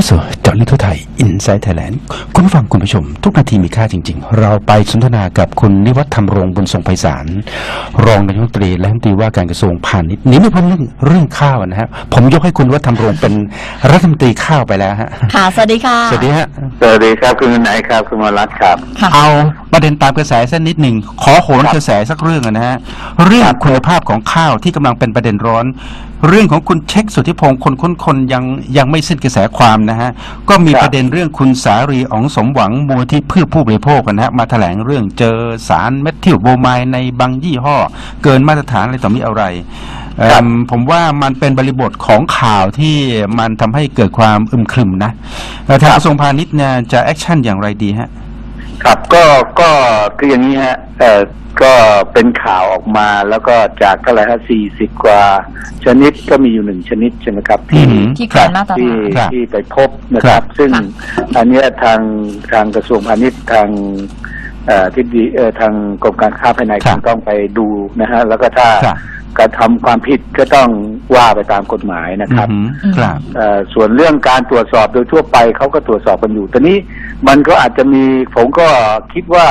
าสู่เจาะลึกทั่วไทยอินไซต์ไทยแลนด์คุณผู้ฟังคุณผู้ชม ทุกนาทีมีค่าจริง ๆ เราไปสนทนากับคุณนิวัฒน์ธรรมรงค์บุญทรงไพศาลรองนายกรัฐมนตรีและรัฐมนตรีว่าการกระทรวงพาณิชย์หนี่ไม่พ้นเรื่องเรื่องข้าวนะฮะผมยกให้คุณนิวัฒน์ธรรมรงค์เป็นรัฐมนตรีข้าวไปแล้วฮะค่ะสวัสดีค่ะสวัสดีฮะสวัสดีครับคุณนายครับคุณวรัตน์ครับค่ะเอา ประเด็นตามกระแสสักนิดหนึ่งขอโหนกระแสสักเรื่องอะนะฮะเรื่องคุณภาพของข้าวที่กำลังเป็นประเด็นร้อน เรื่องของคุณเช็คสุทธิพงศ์คนค้นคนยังยังไม่สิ้นกระแสความนะฮะก็มีครับประเด็นเรื่องคุณสารีอ๋องสมหวังมูลที่เพื่อผู้บริโภคนะฮะมาแถลงเรื่องเจอสารเมทิลโบรไมด์ในบางยี่ห้อ เกินมาตรฐานอะไรต่อมีอะไรเอิ่มผมว่ามันเป็นบริบทของข่าวที่มันทำให้เกิดความอึมครึมนะเอ่อทางกระทรวงพาณิชย์เนี่ยจะแอคชั่นอย่างไรดีฮะ ครับก็ก็คืออย่างนี้ฮะเอ่อก็เป็นข่าวออกมาแล้วก็จากเท่าไหร่ฮะสี่สิบกว่าชนิดก็มีอยู่หนึ่งชนิดใช่ไหมครับที่อืมที่เกินมาตรที่ฐานครับที่ไปพบนะครับซึ่งค่ะอันเนี้ยทางทางกระทรวงพาณิชย์ทางเอ่อที่ดีเอ่อทางกรมการค้าภายในครัคบงต้องไปดูนะฮะแล้วก็ถ้าครับกระทำความผิดก็ต้องว่าไปตามกฎหมายนะครับ อือหือครับ เอ่อส่วนเรื่องการตรวจสอบโดยทั่วไปเขาก็ตรวจสอบกันอยู่แต่นี้ มันก็อาจจะมีผมก็คิดว่า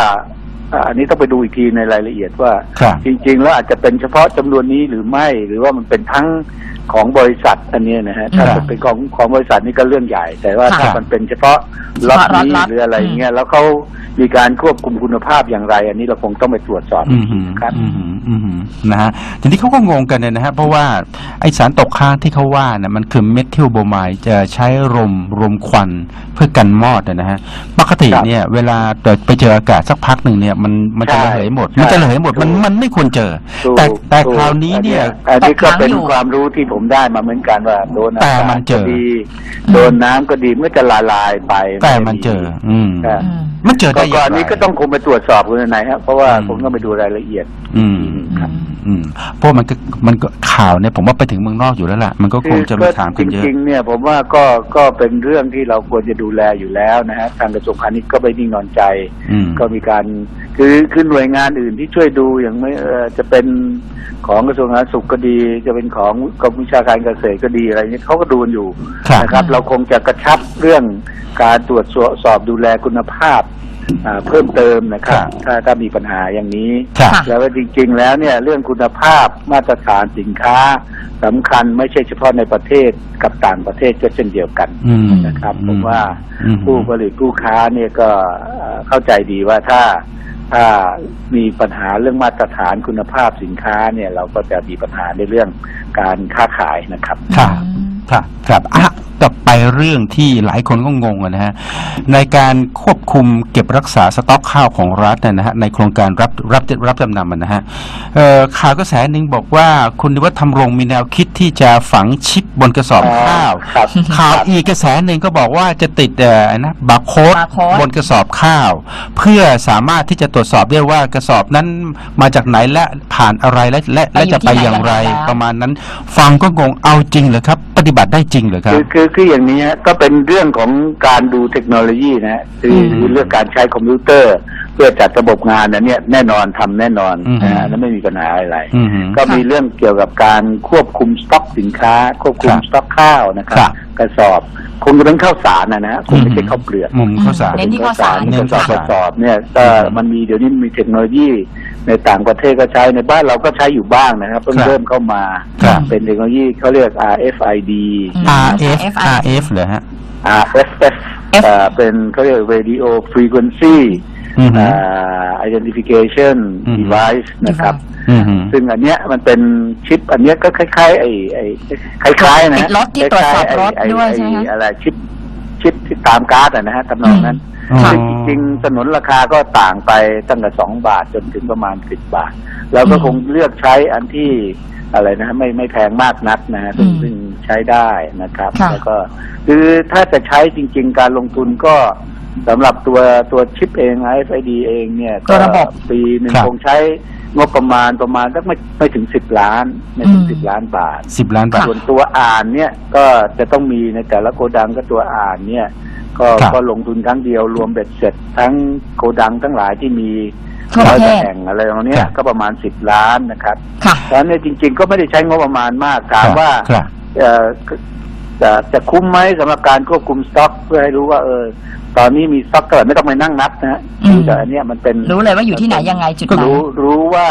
อ่าอันนี้ต้องไปดูอีกทีในรายละเอียดว่าครับจริง ๆ แล้วอาจจะเป็นเฉพาะจำนวนนี้หรือไม่ หรือว่ามันเป็นทั้งของบริษัทอันเนี้ยนะฮะถ้าครับเป็นของของบริษัทนี่ก็เรื่องใหญ่ แต่ว่าค่ะถ้ามันเป็นเฉพาะล็อตนี้เฉพาะล็อตหรืออะไรเงี้ยแล้วเขามีการควบคุมคุณภาพอย่างไร อันนี้เราคงต้องไปตรวจสอบอือีมกทีนะครับอืมอืมนะฮะทีนี้เขาก็งงกันเนี่ยนะฮะเพราะว่าไอสารตกค้างที่เขาว่านะมันคือเมทิลโบรไมด์จะใช้รมรมควันเพื่อกันมอดนะฮะปกติครับเนี่ย เวลาเกิดไปเจออากาศสักพักหนึ่งเนี่ยมันมันจะใช่ระเหยหมดใช่มันจะระเหยหมดมันถูกมันไม่ควรเจอ ถูกแต่แต่ถูกคราวนี้เนี่ยอันนี้ก็เป็นตกค้างอยู่ ความรู้ที่ผมได้มาเหมือนกันว่าโดนอาแต่กามัศนเจก็อดีโดนน้ำก็ดีมันก็จะละลายไปแต่มันเจอ อืมครับอืม มันเจอก็ได้อก่ย่าอนงไร นี้ก็ต้องคงไปตรวจสอบคุณนายครับเพราะว่าอืม ผมต้องไปดูรายละเอียด อืมครับอืมเพราะมันก็มันก็ข่าวเนี่ยผมว่าไปถึงเมืองนอกอยู่แล้วล่ะ มันก็คงจะมีถามกันเยจอะริงๆเนี่ยผมว่าก็ก็เป็นเรื่องที่เราควรจะดูแลอยู่แล้วนะฮะทางกระทรวงพาณิชย์ก็ไม่นิ่งนอนใจ อืม ก็มีการ คือคือหน่วยงานอื่นที่ช่วยดูอย่างไม่เออจะเป็นของกระทรวงสาธารณสุขก็ดี จะเป็นของกรมวิชาการเกษตรก็ดีอะไรเงี้ยเขาก็ดูกันอยู่ครับนะครับอืมเราคงจะกระชับเรื่องการตรวจสอบดูแลคุณภาพอ่าเพิ่มเติมนะครับครับถ้าถ้ามีปัญหาอย่างนี้ ครับค่ะแล้วก็จริง ๆ แล้วเนี่ยเรื่องคุณภาพมาตรฐานสินค้าสำคัญไม่ใช่เฉพาะในประเทศกับต่างประเทศก็เช่นเดียวกันอืมนะครับผมว่าอืม ผู้ผลิตผู้ค้าเนี่ยก็เอ่อเข้าใจดีว่าถ้า ถ้ามีปัญหาเรื่องมาตรฐานคุณภาพสินค้าเนี่ยเราก็จะมีปัญหาในเรื่องการค้าขายนะครับ ครับ ครับ ครับอะ ต่อไปเรื่องที่หลายคนก็งงอะนะฮะในการควบคุมเก็บรักษาสต็อกข้าวของรัฐเนยนะฮะในโครงการรับรับรับจำนำอะนะฮะเอ่อข่าวกระแสหนึ่งบอกว่าคุณนิวัฒน์ธรรมรงค์มีแนวคิดที่จะฝังชิปบนกระสอบข้าวครับข่าวอีกกระแสหนึ่งก็บอกว่าจะติดเอ่อนะบาร์โค้ด barcode บนกระสอบข้าว เพื่อสามารถที่จะตรวจสอบได้ว่ากระสอบนั้นมาจากไหนและผ่านอะไรและและและจะไปอย่างไรประมาณนั้น ฟังก็งงเอาจริงเหรอครับ ปฏิบัติได้จริงเหรอครับคือคือคืออย่างนี้ฮะก็เป็นเรื่องของการดูเทคโนโลยีนะฮะคืออืมคือเรื่องการใช้คอมพิวเตอร์ เพื่อจัดระบบงานอันเนี้ยแน่นอนทำแน่นอนอืมนะฮะแล้วไม่มีปัญหาอะไรอืมก็มีเรื่องเกี่ยวกับการควบคุมสต็อกสินค้า ควบคุมครับสต็อกข้าวนะครัครับบกระสอบคงจะเป็นข้าวสารนะนะฮะคงไม่ใช่ข้าวเปลือกมุมข้าวสารเน้นที่ข้าวสารกระสอบเน้นกข้าวสารระสอบเนี่ยก็อืมมันมีเดี๋ยวนี้มีเทคโนโลยี ในต่างประเทศก็ใช้ในบ้านเราก็ใช้อยู่บ้างนะครับเพิ่งครับเริ่มเข้ามา ครับ เป็นเทคโนโลยีเขาเรียก RFID อืม RF RF เหรอฮะ RFF เอ่อเป็นเขาเรียก Radio Frequency อืมอ่า Identification อืม Device นะครับ อืมซึ่งอันเนี้ยมันเป็นชิปอันเนี้ยก็คล้ายๆไอ้ไอ้คล้ายๆนะติดรถที่ตรวจสอบรถคล้าๆได้วยใช่ไหมคะอ้อะไรชิปชิปที่ตามการ์ดอะนะฮะทำนองนั้นอืมซึ่ง จริงๆสนุนราคาก็ต่างไปตั้งแต่สองบาทจนถึงประมาณสิบบาท เราก็อืมคงเลือกใช้อันที่อะไรนะฮะไม่ไม่แพงมากนักนะฮะซึ่งอืมซึ่งใช้ได้นะครับค่ะแล้วก็คือถ้าจะใช้จริง ๆ การลงทุนก็สำหรับตัวตัวชิปเอง RFID เองเนี่ยตัวระบบก็ปีหนึ่งครับคงใช้งบประมาณประมาณสักไม่ไม่ถึงสิบล้าน ไม่ถึงอืมสิบล้านบาทสิบล้านบาทส่วนตัวอ่านเนี่ยก็จะต้องมีในแต่ละโกดังก็ตัวอ่านเนี่ย ก็ครับ ก็ลงทุนครั้งเดียวรวมเบ็ดเสร็จทั้งโกดังทั้งหลายที่มีทั่วประเทศ แห่งอะไรตรงเนี้ครัยบก็ประมาณสิบล้านนะครับค่ะ เพราะฉะนั้นเนี่ยจริง ๆ ก็ไม่ได้ใช้งบประมาณมากถามว่า ครับ เอ่อจะจะคุ้มไหมสำหรับการควบคุมสต็อกเพื่อให้รู้ว่า เออ ตอนนี้มีสต็อกเท่าไหร่ไม่ต้องไปนั่งนับนะฮะอืม แต่อันเนี้ยมันเป็นรู้เลยว่าอยู่ที่ไหนยังไงจุดก็ไหน รู้รู้ว่า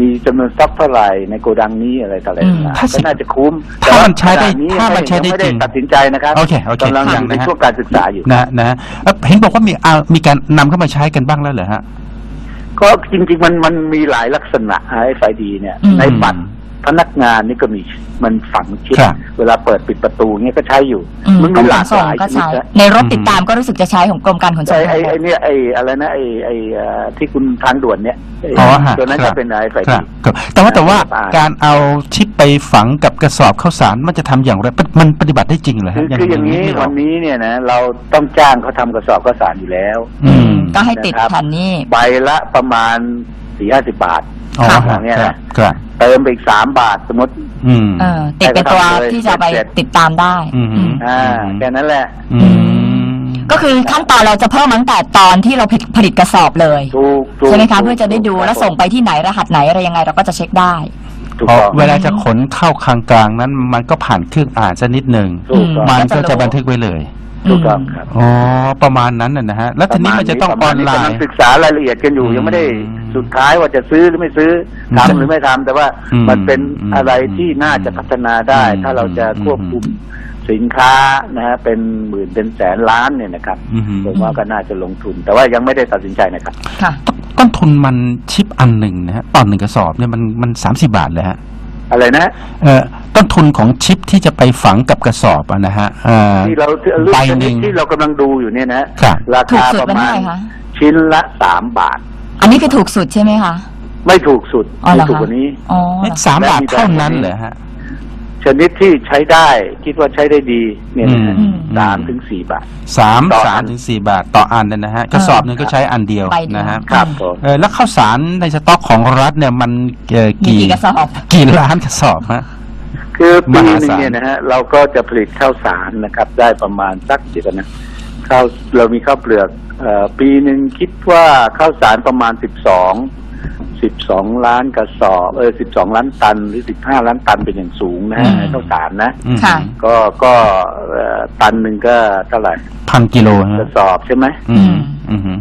มีจำนวนสต็อกเท่าไหร่ในโกดังนี้อะไรต่ออะไรอืมต่างๆถ้าสิก็น่าจะคุ้มถ้ามันใช้ได้แต่ว่ขณะนี้ถ้ามันใช้ได้ยังไม่จริงตัดสินใจนะครับโอเคโอเคกำลังอยังยู่ในนะฮะ ช่วงการศึกษาอยู่ นะนะเอ่อเห็นบอกว่ามีเอามีการนำเข้ามาใช้กันบ้างแล้วเหรอฮะ ก็จริงๆมันมันมีหลายลักษณะ RFID เนี่ย อืม ในบัตร พนักงานนี่ก็มีมันฝังชิปครับ เวลาเปิดปิดประตูเนี่ยก็ใช้อยู่ อืมมันกรมีมหขลานกส่หงลายก็ชนิดใช้นะ ในรถติดตามก็รู้สึกจะใช้ของกรมการขนส่งไอ้ทางไอ้บไอ้กเนี่ยไอ้อะไรนะไอ้ไอ้เอ่อที่คุณทางด่วนเนี่ยไอ้อ๋อฮะตัวนั้นครัก็บ เป็น RFID ครับครับแต่ว่าแต่ว่าอ่า การเอาชิปไปฝังกับกระสอบข้าวสารมันจะทำอย่างไรมันมันปฏิบัติได้จริงเหรอคืฮะอคืออย่างนี้ไม่กวันนี้เนี่ยนะเราต้องจ้างเขาทำกระสอบข้าวสารอยู่แล้ว อืม ก็ให้ติดนะครับแผ่นนี้ ใบละประมาณสี่ห้าสิบบาท อ๋อค่ะฮะเนี่ยคนะรับครับเติมไปอีกสามบาทสมมติ อืมเออติดเป็นตัวให้เขาทำเลยที่จะไปเสร็จติดตามได้อืมอืมอ่าแค่นั้นแหละ อืมก็คือขั้นตอนเราจะเพิ่มตั้งแต่ตอนที่เราผลิตผลิตกระสอบเลยถูกถูกใช่ไหมคะถูกเพื่อจะได้ดูถูกแล้วส่งไปที่ไหนรหัสไหนอะไรยังไงเราก็จะเช็คได้ถูกเพราะต้องเวลาจะขนเข้าคลังกลางนั้น มันก็ผ่านเครื่องอ่านสักนิดหนึ่งถูกต้องมันก็ก็จะจะรู้บันทึกไว้เลย ถูกต้องครับอ๋อประมาณนั้นน่ะนะฮะ แล้วทีนี้มันจะต้องปอรอนมาณไลกำลังน์ศึกษารายละเอียดกันอยู่อืมยังไม่ได้สุดท้ายว่าจะซื้อหรือไม่ซื้ออืมทำหรือไม่ทำแต่ว่าอืมมันเป็นอืมอะไรที่น่าจะพัฒนาได้อืมถ้าเราจะควบคุมสินค้านะฮะเป็นหมื่นเป็นแสนล้านเนี่ยนะครับอืมผมว่าก็น่าจะลงทุน แต่ว่ายังไม่ได้ตัดสินใจนะครับค่ะต้นทุนมันชิปอันหนึ่งนะฮะต่อหนึ่งกระสอบเนี่ยมันมันสามสิบาทเลยฮะอะไรนะเอ่อ ต้นทุนของชิปที่จะไปฝังกับกระสอบอะนะฮะเอ่อที่เราเรื่องใบชหนึ่นิดงที่เรากำลังดูอยู่เนี่ยนะครับ ราถูกคาสุดประเป็นมาเท่าณไหร่คะชิ้นละสามบาท อันนี้คือถูกสุดใช่ไหมคะ ไม่ถูกสุดอ๋อเหรมีอถูกคะกว่านี้ อ๋อเอ๊ะสามบาทเท่านั้นเหรอฮะ ชนิดที่ใช้ได้คิดว่าใช้ได้ดีเนี่ยนะฮะอืม สามถึงสี่บาท สามต่ออัน สามถึงสี่บาทต่ออันเนี่ยนะฮะกระสอบหนึ่งก็ใช้อันเดียวใบเดียว นะฮะครับผมเออแล้วข้าวสารในสต็อกของรัฐเนี่ยมันเอ่อมีกี่กี่กระสอบ กี่ล้านกระสอบฮะ คือปีหมนึงหาศาลเนี่ยนะฮะเราก็จะผลิตข้าวสารนะครับ ได้ประมาณสักเดี๋ยวกันนะข้าวเรามีข้าวเปลือกเอ่อปีหนึ่งคิดว่าข้าวสารประมาณสิบสองสิบสองล้านกระสอบเออสิบสองล้านตันหรือสิบห้าล้านตันเป็นอย่างสูงนะฮะอืมในข้าวสารนะอืมค่ะก็ก็เอ่อตันหนึ่งก็เท่าไหร่พันกิโลกฮะระสอบใช่ไหมอืมอืม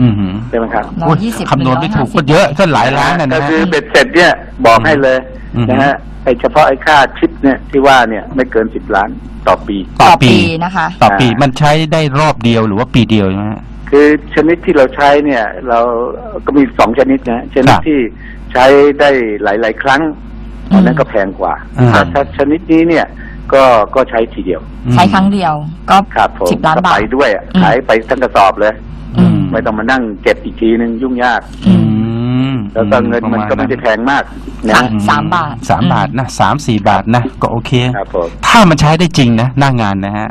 อืมอืมอืมใช่ไหมครับร้อยยี่สิบคำนวณไม่ถูกหนึ่ก็งร้อยห้าสิบเยอะก็หลายล้านนะก็นะฮะ คือเบ็ดเสร็จเนี่ยบอกให้เลยอืม นะฮะไอเฉพาะไอค่าชิปเนี่ยที่ว่าเนี่ยไม่เกินสิบล้านต่อปี ต่อต่อปีปี นะคะ ต่อปีอ่ามัมันใช้ได้รอบเดียวหรือว่าปีเดียวใช่ไหมฮะ คือชนิดที่เราใช้เนี่ย เราก็มีสองชนิดนะชนิดครับที่ใช้ได้หลาย ๆ ครั้งอืม อันนั้นก็แพงกว่าอ่าแต่ถ้าชนิดนี้เนี่ยก็ก็ใช้ทีเดียวใช้ครั้งเดียวก็ครับผมสิบล้านก็บาไปทด้วยอะอืม ขายไปทั้งกระสอบเลยอืม ไม่ต้องมานั่งเก็บอีกทีนึงยุ่งยาก แล้วก็เงินมันก็ไม่ได้แพงมากนะค่ะสามบาทสามบาทนะสามสี่บาทนะก็โอเค ครับผม ถ้ามันใช้ได้จริงนะหน้างานนะฮะ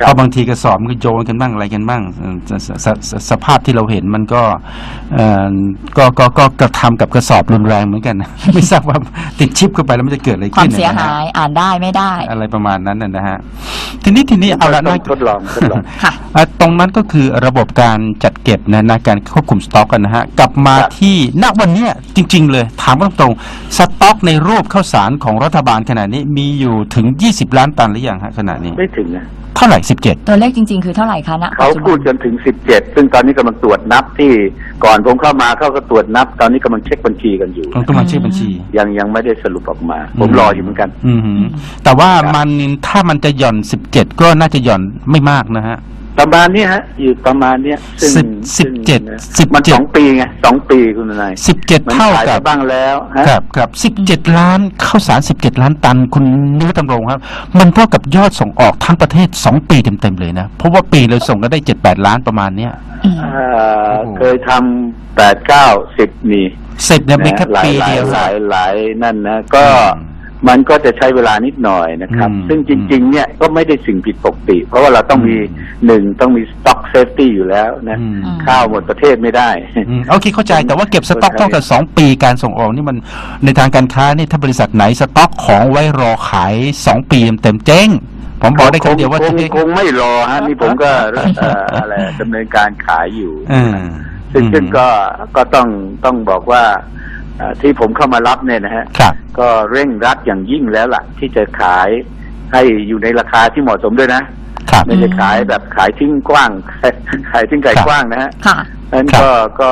ครับ เพราะบางทีกระสอบมันก็โยนกันบ้างอะไรกันบ้างเออสสสสภาพที่เราเห็นมันก็เอ่อก็ก็ก็กระทำกับกระสอบรุนแรงเหมือนกันนะ ไม่ทราบว่าติดชิปเข้าไปแล้วมันจะเกิดอะไรควาขึ้มนเสียนะฮะหายอ่านได้ไม่ได้ อะไรประมาณนั้นนะนะฮะ ทีนี้ทีนี้เอาละต้นะองทดลองทดลอง ค่ะอะตรงนั้นก็คือระบบการจัดเก็บนะนะการควบคุมสต็อกกันนะฮะ กลับมาครับ ที่ณวันเนี้ยจริง ๆ เลยถามตรงๆสต็อกในรูปข้าวสารของรัฐบาลขณะนี้มีอยู่ถึง 20 ล้านตันหรือยังฮะขณะนี้ ไม่ถึงนะเท่าไหร่ 17 ตัวเลขจริง ๆ คือเท่าไหร่คะณเขาปัจจุบันพูดจนถึงสิบเจ็ดซึ่งตอนนี้กำลังตรวจนับที่ก่อนผมเข้ามาเขาก็ตรวจนับ ตอนนี้กำลังเช็คบัญชีกันอยู่ ต้องมาเช็คบัญชี ยังยังไม่ได้สรุปออกมา ผมรออยู่เหมือนกัน อืมฮึแต่ว่าครับมันถ้ามันจะหย่อน 17 ก็น่าจะหย่อนไม่มากนะฮะ ประมาณเนี้ยฮะ อยู่ประมาณเนี้ยซึ่งสิบสิบเจ็ดซึ่งนะสิบมันเจ็ด สองปีไงสองปีคุณนาย17มันเท่าขายกัไปบ บ้างแล้วฮะ ครับครับสิบเจ็ดล้านข้าวสารสิบเจ็ดล้านตันคุณนิวตำรงครับ มันเท่ากับยอดส่งออกทั้งประเทศสองปีเต็มๆเลยนะ เพราะว่าปีเราส่งก็ได้เจ็ดแปดล้านประมาณเนี้ยอืมเอ่อโอ้โห เคยทำแปดเก้าสิบมีสิบเนี่ยมีแค่หลายปีหลาเดียยว หลายหลายนั่นนะ ก็อืม มันก็จะใช้เวลานิดหน่อยนะครับ อืมซึ่งจริง ๆ เนี่ยก็ไม่ได้สิ่งผิดปกติ เพราะว่าเราต้องมีอืม หนึ่งต้องมีสต็อกเซฟตี้อยู่แล้วนะอืม ข้าวหมดประเทศไม่ได้ อืมโอเคเข้าใจแต่ว่าเก็บสต็อกเท่ากับสองปีการส่งออกนี่มันในทางการค้านี่ถ้าบริษัทไหนสต็อกของไว้รอขายสองปีเต็มๆเจ๊งผมบอกได้คำเดียวว่าคงเจ๊งคงไม่รอฮะนี่ผมก็เอ่ออะไรดำเนินการขายอยู่ เออซึ่งซึ่งก็ก็ต้องต้องบอกว่าเอ่อ ที่ผมเข้ามารับเนี่ยนะฮะครับก็เร่งรัดอย่างยิ่งแล้วล่ะ ที่จะขายให้อยู่ในราคาที่เหมาะสมด้วยนะครับไม่ใช่ขายแบบขายทิ้งกว้าง ขายทิ้งไก่ครับกว้างนะฮะค่ะนั้นครับก็ก็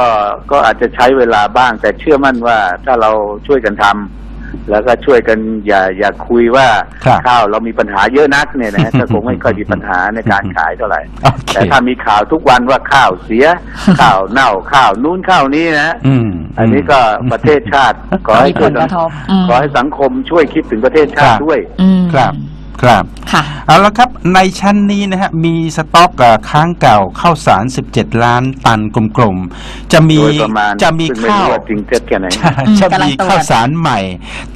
ก็อาจจะใช้เวลาบ้าง แต่เชื่อมั่นว่าถ้าเราช่วยกันทำ แล้วก็ช่วยกันอย่าอย่าคุยว่าครับข้าวเรามีปัญหาเยอะนักเนี่ยนะฮะก็คงไม่ค่อยมีปัญหาในการขายเท่าไหร่ โอเค แต่ถ้ามีข่าวทุกวันว่าข้าวเสีย ข้าวเน่าข้าวนู้นข้าวนี้นะฮะอืมอันนี้ก็ประเทศชาติขอให้มีผช่วยลสักงระทบอืมขอให้สังคมช่วยคิดถึงประเทศชาติด้วย อืม ครับ ครับค่ะ เอาละครับในชั้นนี้นะฮะมีสต็อกอะค้างเก่าข้าวสาร 17 ล้านตันกลมๆจะมีโดยประมาณจะมีซึ่งไม่ข้าวรู้ว่าจริงเท็จแค่ไหน ใช่อืมจะกำลังมีตรวจ ข้าวสารใหม่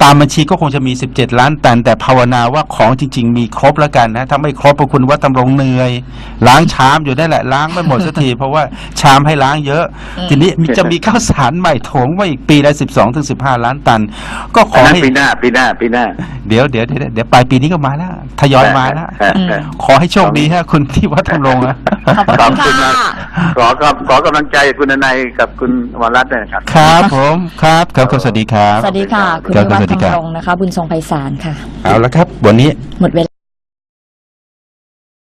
ตามบัญชีก็คงจะมี 17 ล้านตัน แต่ภาวนาว่าของจริง ๆ มีครบแล้วกันนะ ถ้าไม่ครบพวกคุณว่าตำรงเหนื่อย ล้างชามอยู่ได้แหละล้างไม่หมดสักที เพราะว่าชามให้ล้างเยอะทีนี้มีจะมีข้าวสารใหม่โถงมาอีกปีละ 12ถึง15 ล้านตัน ก็ขอัอนนั้นให้ปีหน้าปีหน้าปีหน้าเดี๋ยวเดี๋ยวเดี๋ยวเดี๋ยวปลายปีนี้ก็มาแล้วทยอยมาแล้วฮะอืมฮะขอให้โชคดีฮะ คุณที่วัดทำรงนะขอบพระคุณขอบคุณมาค่ะกขอครับขอกำลังใจคุณนายกับคุณอมรรัตน์ด้วยนะครับ ครับผมครับครับครับสวัสดีครับ สวัสดีค่ะ คุณครับวิวัฒสวัสดีน์ครับทำรงนะคะ บุญทรงไพศาลค่ะ เอาละครับ วันนี้หมดเวลา